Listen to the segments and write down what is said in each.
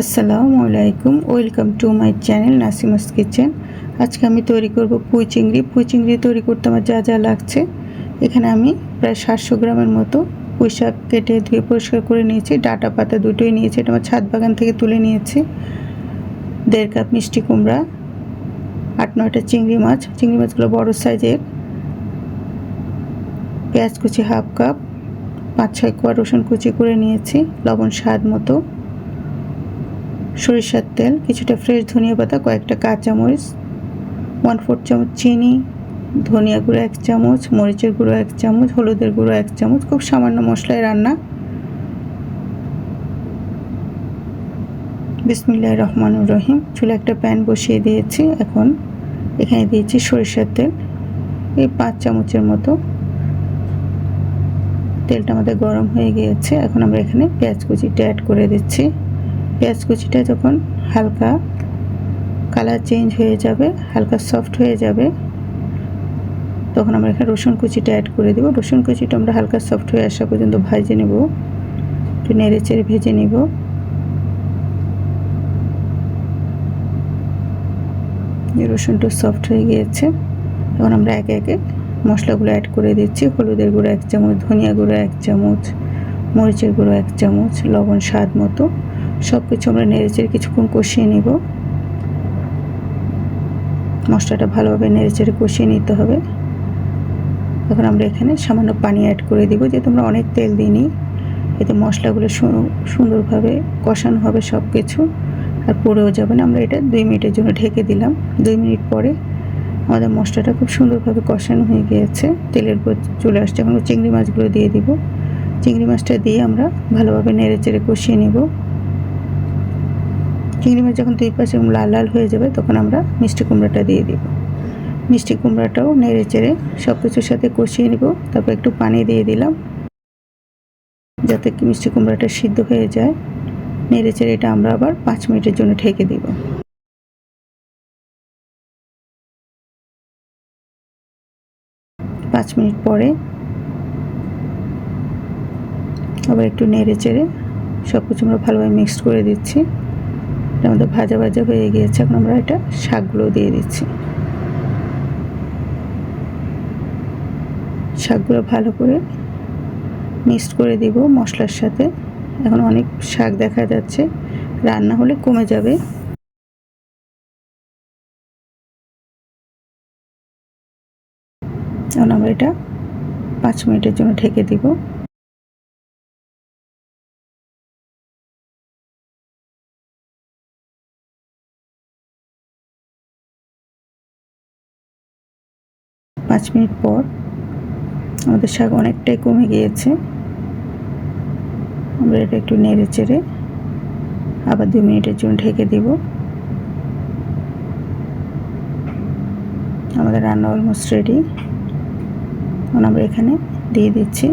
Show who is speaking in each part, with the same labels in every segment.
Speaker 1: আসসালামু আলাইকুম, welcome to my channel Nasima's kitchen. আজকে আমি তৈরি করব পুঁই চিংড়ি। পুঁই চিংড়ি তৈরি করতে আমার যা যা লাগছে, এখানে আমি প্রায় সাতশো গ্রামের মতো পুঁই শাক কেটে ধুয়ে পরিষ্কার করে নিয়েছি। ডাটা পাতা দুটোই নিয়েছি, এটা আমার ছাদ বাগান থেকে তুলে নিয়েছি। দেড় কাপ মিষ্টি কুমড়া, আট নয়টা চিংড়ি মাছ। চিংড়ি মাছগুলো বড় সাইজের। পেঁয়াজ কুচি হাফ কাপ, পাঁচ ছয় কোয়া রসুন কুচি করে নিয়েছি। লবণ স্বাদ মতো। সরিষার তেল, কিছুটা ফ্রেশ ধনিয়া পাতা, কয়েকটা কাঁচামরিচ ওয়ান ফোর চামচ চিনি, ধনিয়া গুঁড়ো এক চামচ, মরিচের গুঁড়ো এক চামচ, হলুদের গুঁড়ো এক চামচ, খুব সামান্য মশলায় রান্না। বিসমিল্লাহ রহমানুর রহিম। চুলে একটা প্যান বসিয়ে দিয়েছি, এখন এখানে দিয়েছি সরিষার তেল। এই পাঁচ চামচের মতো। তেলটা আমাদের গরম হয়ে গিয়েছে, এখন আমরা এখানে পেঁয়াজ কুচিটা অ্যাড করে দিচ্ছি। পেঁয়াজ কুচিটা যখন হালকা কালার চেঞ্জ হয়ে যাবে, হালকা সফট হয়ে যাবে, তখন আমরা এখানে রসুন কুচিটা অ্যাড করে দেবো। রসুন কুচিটা আমরা হালকা সফট হয়ে আসা পর্যন্ত ভাজে নেব। একটু নেড়ে চেড়ে ভেজে নেব। রসুনটা সফট হয়ে গিয়েছে। এখন আমরা একে একে মশলাগুলো অ্যাড করে দিচ্ছি। হলুদের গুঁড়ো এক চামচ, ধনিয়া গুঁড়ো এক চামচ, মরিচের গুঁড়ো এক চামচ, লবণ স্বাদ মতো। সব কিছু আমরা নেড়েচেড়ে কিছুক্ষণ কষিয়ে নিব। মশলাটা ভালোভাবে নেড়েচেড়ে কষিয়ে নিতে হবে। এখন আমরা এখানে সামান্য পানি অ্যাড করে দিব, যেহেতু আমরা অনেক তেল দিইনি। এতে মশলাগুলো সুন্দরভাবে কষানো হবে সব কিছু আর পড়েও যাবে না, আমরা এটা দুই মিনিটের জন্য ঢেকে দিলাম। দুই মিনিট পরে আমাদের মশলাটা খুব সুন্দরভাবে কষানো হয়ে গিয়েছে। তেলের উপর চলে আসছে। এখন চিংড়ি মাছগুলো দিয়ে দিব। চিংড়ি মাছটা দিয়ে আমরা ভালোভাবে নেড়ে চেড়ে কষিয়ে নেব। চিংড়ি মাছ যখন দুই পাশে লাল লাল হয়ে যাবে, তখন আমরা মিষ্টি কুমড়াটা দিয়ে দিব। মিষ্টি কুমড়াটাও নেড়ে চেড়ে সব কিছুর সাথে কষিয়ে নেব। তারপর একটু পানি দিয়ে দিলাম। যাতে মিষ্টি কুমড়াটা সিদ্ধ হয়ে যায়। নেড়ে চেড়ে এটা আমরা আবার পাঁচ মিনিটের জন্য ঢেকে দিব। পাঁচ মিনিট পরে আবার একটু নেড়ে চেড়ে সব কিছু আমরা ভালোভাবে মিক্সড করে দিচ্ছি। আমাদের ভাজা ভাজা হয়ে গিয়েছে। এখন আমরা এটা শাকগুলো দিয়ে দিচ্ছি। শাকগুলো ভালো করে মিক্সড করে দিব মশলার সাথে। এখন অনেক শাক দেখা যাচ্ছে। রান্না হলে কমে যাবে। এখন আমরা এটা পাঁচ মিনিটের জন্য ঢেকে দিব। পাঁচ মিনিট পর আমাদের শাক অনেকটাই কমে গিয়েছে। আমরা এটা একটু নেড়ে চেড়ে আবার দু মিনিটের জন্য ঢেকে দিব। আমাদের রান্না অলমোস্ট রেডি এখন আমরা এখানে দিয়ে দিচ্ছি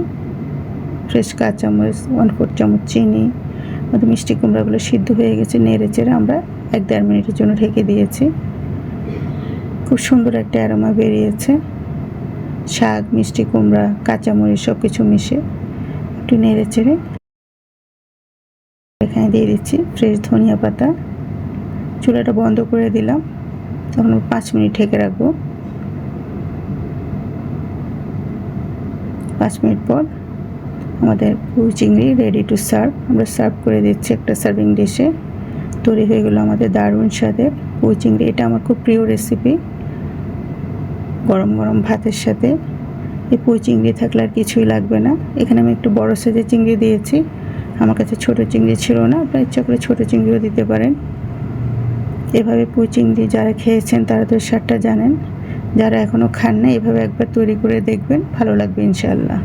Speaker 1: ফ্রেশ কাঁচামরিচ ওয়ান ফোর চামচ চিনি, আমাদের মিষ্টি কুমড়াগুলো সিদ্ধ হয়ে গেছে, নেড়ে চেড়ে আমরা এক দেড় মিনিটের জন্য ঢেকে দিয়েছি। খুব সুন্দর একটা অ্যারোমা বেরিয়েছে। শাক মিষ্টি, কুমড়া, কাঁচামরিচ সব কিছু মিশে একটু নেড়ে চেড়ে এখানে দিয়ে দিচ্ছি ফ্রেশ ধনিয়া পাতা। চুলাটা বন্ধ করে দিলাম। তখন পাঁচ মিনিট ঢেকে রাখব। পাঁচ মিনিট পর আমাদের পুঁই চিংড়ি রেডি টু সার্ভ আমরা সার্ভ করে দিচ্ছি একটা সার্ভিং ডিশে তৈরি হয়ে গেলো আমাদের দারুণ স্বাদের পুঁই চিংড়ি। এটা আমার খুব প্রিয় রেসিপি গরম গরম ভাতের সাথে। এই পুঁই চিংড়ি থাকলে আর কিছুই লাগবে না। এখানে আমি একটু বড় সাইজের চিংড়ি দিয়েছি। আমার কাছে ছোটো চিংড়ি ছিল না, আপনার ইচ্ছা করে ছোটো চিংড়িও দিতে পারেন। এভাবে পুঁই চিংড়ি যারা খেয়েছেন তারা তো স্বাদটা জানেন। যারা এখনও খান না এভাবে একবার তৈরি করে দেখবেন, ভালো লাগবে ইনশাআল্লাহ।